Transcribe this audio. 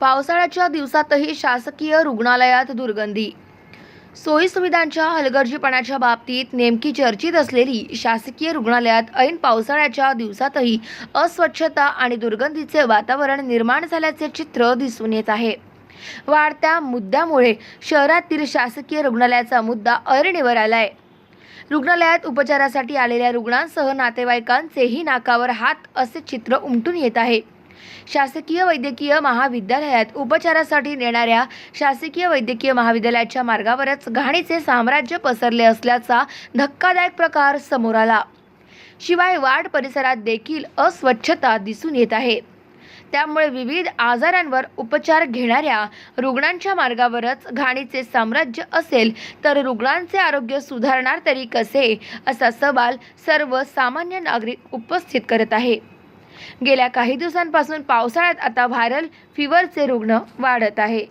पावसाळ्याच्या दिवसातही शासकीय रुग्णालयात दुर्गंधी. सोयीसुविधांच्या हलगर्जीपणाच्या बाबतीत नेमकी चर्चित असलेली शासकीय रुग्णालयात ऐन पावसाळ्याच्या दिवसातही अस्वच्छता आणि दुर्गंधीचे वातावरण निर्माण झाल्याचे चित्र दिसून येत आहे. वाढत्या मुद्द्यामुळे शहरातील शासकीय रुग्णालयाचा मुद्दा ऐरणीवर आलाय. रुग्णालयात उपचारासाठी आलेल्या रुग्णांसह नातेवाईकांचेही नाकावर हात असे चित्र उमटून येत आहे. शासकीय वैद्यकीय महाविद्यालयात उपचारासाठी नेणाऱ्या शासकीय वैद्यकीय महाविद्यालयाच्या मार्गावरच घाणीचे साम्राज्य पसरले असल्याचा धक्कादायक प्रकार समोर आला. शिवाय वाढ परिसरात देखील अस्वच्छता दिसून येत आहे. त्यामुळे विविध आजारांवर उपचार घेणाऱ्या रुग्णांच्या मार्गावरच घाणीचे साम्राज्य असेल तर रुग्णांचे आरोग्य सुधारणार तरी कसे असा सवाल सर्वसामान्य नागरिक उपस्थित करत आहे. गेल्या काही दिवसांपासून पावसाळ्यात आता व्हायरल फिवरचे रुग्ण वाढत आहे.